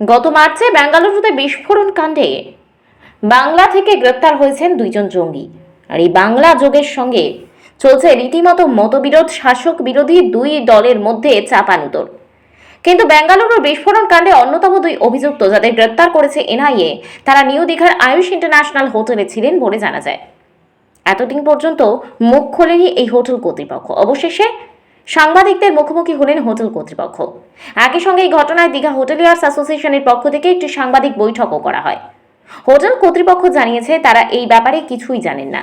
গত মার্চে বেঙ্গালুরুতে বিস্ফোরণ কাণ্ডে বাংলা থেকে গ্রেপ্তার হয়েছেন দুইজন জঙ্গি। আর এই বাংলা যোগের সঙ্গে চলছে রীতিমতো মতবিরোধ, শাসক বিরোধী দুই দলের মধ্যে চাপানুতর। কিন্তু বেঙ্গালুরুর বিস্ফোরণ কাণ্ডে অন্যতম দুই অভিযুক্ত যাদের গ্রেপ্তার করেছে এনআইএ, তারা নিউ দীঘার আয়ুষ ইন্টারন্যাশনাল হোটেলে ছিলেন বলে জানা যায়। এতদিন পর্যন্ত মুখ খোলেনি এই হোটেল কর্তৃপক্ষ। অবশেষে সাংবাদিকদের মুখোমুখি হলেন হোটেল কর্তৃপক্ষ। একই সঙ্গে এই ঘটনায় দীঘা হোটেলিয়ার্স অ্যাসোসিয়েশনের পক্ষ থেকে একটি সাংবাদিক বৈঠকও করা হয়। হোটেল কর্তৃপক্ষ জানিয়েছে, তারা এই ব্যাপারে কিছুই জানেন না।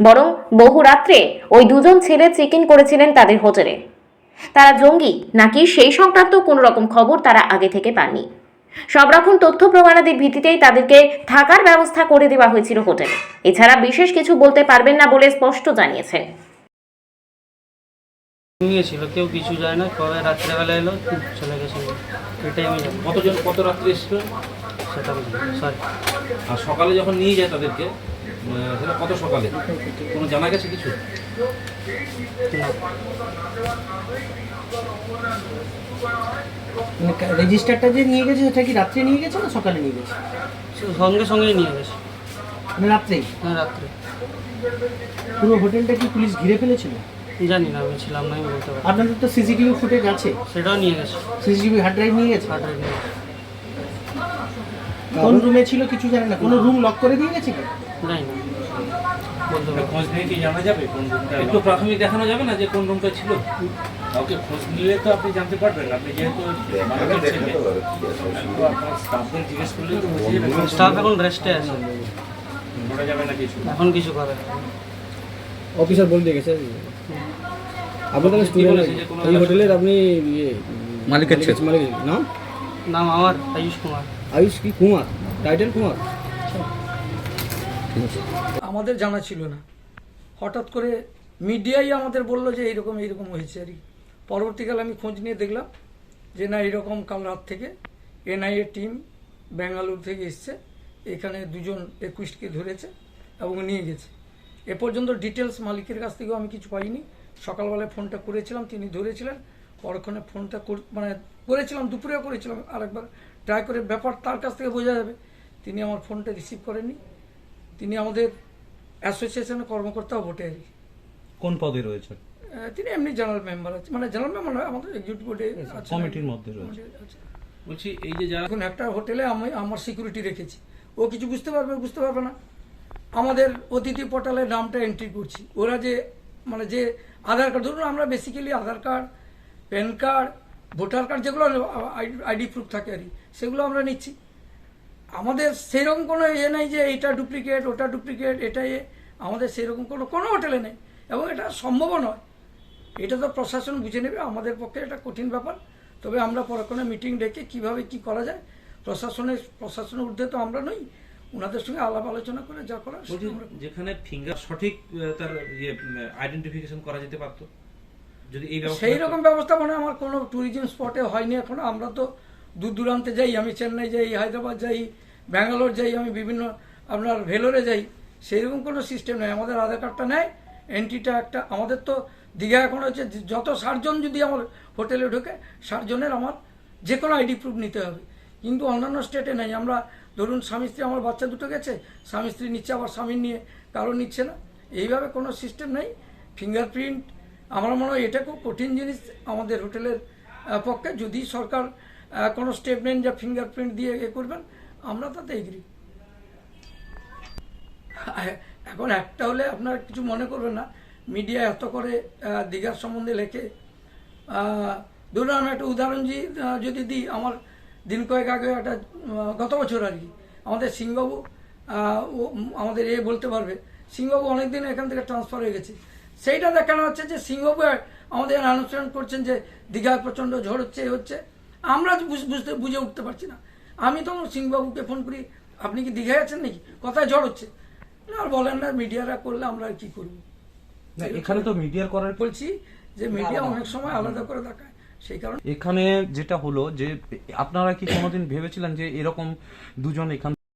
বরং বহু রাত্রে ওই দুজন ছেলে চেক ইন করেছিলেন তাদের হোটেলে। তারা জঙ্গি, নাকি সেই সংক্রান্ত কোনো রকম খবর তারা আগে থেকে পাননি। সব রকম তথ্য প্রমাণাদির ভিত্তিতেই তাদেরকে থাকার ব্যবস্থা করে দেওয়া হয়েছিল হোটেলে। এছাড়া বিশেষ কিছু বলতে পারবেন না বলে স্পষ্ট জানিয়েছেন। ঘুমিয়েছিল কেউ কিছু যায় না। কবে রাত্রেবেলা এলো চলে গেছিল এটাই আমি জানি কতজন কত রাত্রে এসেছিল? সেটা আমি জানি সরি আর সকালে যখন নিয়ে যায় তাদেরকে আহ, সেটা কত সকালে? কোনো জানা গেছে কিছু? না। মানে রেজিস্টারটা যে নিয়ে গেছে সেটা কি রাত্রে নিয়ে গেছে না সকালে নিয়ে গেছে? সঙ্গে সঙ্গেই নিয়ে গেছে। মানে রাত্রেই? হ্যাঁ রাত্রে। পুরো হোটেলটা কি পুলিশ ঘিরে ফেলেছিল? জানি না আমি ছিলাম না আমি বলতে পারি আপনাদের তো সিসিটিভি ফুটেজ আছে? সেটাও নিয়ে গেছে। সিসিটিভি হার্ড ড্রাইভ নিয়ে গেছে? হার্ডের নিয়ে গেছে। কোন রুমে ছিল কিছু জানেন না? কোনো রুম লক করে দিয়ে গেছে? কি জানি না বলতে পারি খোঁজ নিয়ে কি জানা যাবে কোন রুমটা একটু প্রাথমিক দেখানো যাবে না যে কোন রুমটা ছিল? কাউকে খোঁজ নিলে তো আপনি জানতে পারবেন। আপনি যেহেতু মালিকের ছেলে তো আপনার স্টাফদের জিজ্ঞেস করলে তো বুঝে যাবে স্টাফ এখন রেস্টে আছে। করা যাবে না কিছু। এখন কিছু করে না। অফিসার বলে গেছে। আপনি তাহলে কি স্টুডেন্ট এই হোটেলের আপনি ইয়ে মালিকের ছেলে। মালিক নাম? নাম আমার আয়ুষ কুমার। আয়ুষ কি কুমার? টাইটেল কুমার? আমাদের জানা ছিল না। হঠাৎ করে মিডিয়াই আমাদের বলল যে এইরকম এইরকম হয়েছে আর কি। পরবর্তীকালে আমি খোঁজ নিয়ে দেখলাম যে না এরকম কাল রাত থেকে এনআইএ টিম বেঙ্গালুরু থেকে এসছে। এখানে দুজন একুশকে ধরেছে এবং নিয়ে গেছে। এ পর্যন্ত ডিটেলস মালিকের কাছ থেকেও আমি কিছু পাইনি। সকালবেলায় ফোনটা করেছিলাম তিনি ধরেছিলেন। পরক্ষণে ফোনটা কর- মানে করেছিলাম দুপুরেও করেছিলাম আরেকবার। ট্রাই করে ব্যাপার তার কাছ থেকে বোঝা যাবে। তিনি আমার ফোনটা রিসিভ করেননি। তিনি আমাদের অ্যাসোসিয়েশনের কর্মকর্তাও বটে। আর কি। কোন পদে রয়েছে তিনি এমনি জেনারেল মেম্বার আছে মানে জেনারেল মেম্বার নয় আমাদের এক্সিকিউটিভ বোর্ডে আছে। কমিটির মধ্যে রয়েছে। বলছি এই যে যারা এখন একটা হোটেলে আমি আমার সিকিউরিটি রেখেছি। ও কিছু বুঝতে পারবে বুঝতে পারবে না। আমাদের অতিথি পোর্টালের নামটা এন্ট্রি করছি। ওরা যে মানে যে আধার কার্ড ধরুন আমরা basically Aadhaar card PAN card voter card যেগুলো আইডি প্রুফ থাকে আর সেগুলো আমরা নিচ্ছি। আমাদের সেরকম কোনো ইয়ে নেই যে এটা ডুপ্লিকেট ওটা ডুপ্লিকেট এটা এ। আমাদের সেরকম কোনো কোনো হোটেলে নেই। এবং এটা সম্ভবও নয়। এটা তো প্রশাসন বুঝে নেবে, আমাদের পক্ষে এটা কঠিন ব্যাপার। তবে আমরা পরক্ষণে মিটিং ডেকে কীভাবে কি করা যায়, প্রশাসনের প্রশাসনের ঊর্ধ্বে তো আমরা নই। ওনাদের সঙ্গে আলাপ আলোচনা করে যা করার যেখানে ফিঙ্গার সঠিক তার ইয়ে আইডেন্টিফিকেশন করা যেতে পারতো? যদি এই সেই রকম ব্যবস্থা মানে আমার কোনো ট্যুরিজম স্পটে হয়নি এখনও। আমরা তো দূর দূরান্তে যাই আমি চেন্নাই যাই হায়দ্রাবাদ যাই ব্যাঙ্গালোর যাই আমি বিভিন্ন আপনার ভেলোরে যাই সেই রকম কোনো সিস্টেম নেই। আমাদের আধার কার্ডটা নেয় এন্ট্রিটা একটা আমাদের তো দীঘা এখন হচ্ছে যত ষাটজন যদি আমার হোটেলে ঢোকে ষাটজনের আমার যে কোনো আইডি প্রুফ নিতে হবে। কিন্তু অন্যান্য স্টেটে নেই। আমরা ধরুন স্বামী স্ত্রী, আমার বাচ্চা দুটো গেছে, স্বামী স্ত্রী নিচ্ছে, আবার স্বামীর নিয়ে কারও নিচ্ছে না। এইভাবে কোনো সিস্টেম নেই। ফিঙ্গারপ্রিন্ট আমার মনে হয় এটা খুব কঠিন জিনিস আমাদের হোটেলের পক্ষে। যদি সরকার কোনো স্টেপ নেন যা ফিঙ্গারপ্রিন্ট দিয়ে এ করবেন, আমরা তাতে এগ্রি এখন একটা হলে আপনারা কিছু মনে করবেন না। মিডিয়া এত করে দীঘার সম্বন্ধে লেখে। ধরুন আমি একটা উদাহরণ যদি দিই, আমার দিন কয়েক আগে একটা গত বছর আর কি আমাদের সিংবাবু ও আমাদের এ বলতে পারবে সিংবাবু অনেকদিন এখান থেকে ট্রান্সফার হয়ে গেছে। সেইটা দেখানো হচ্ছে যে সিংবাবু আমাদের অ্যানাউন্সমেন্ট করছেন যে দীঘায় প্রচণ্ড ঝড় হচ্ছে এ হচ্ছে। আমরা বুঝ- বুঝতে বুঝে উঠতে পারছি না। আমি তো সিংবাবুকে ফোন করি আপনি কি দীঘায় আছেন নাকি? কোথায় ঝড় হচ্ছে? না আর বলেন না মিডিয়ারা করলে আমরা আর কি করব? এখানে তো মিডিয়ার করার বলছি যে মিডিয়া অনেক সময় আলাদা করে দেখায়। সেই কারণে এখানে যেটা হলো যে আপনারা কি কোনোদিন ভেবেছিলেন যে এরকম দুজন এখান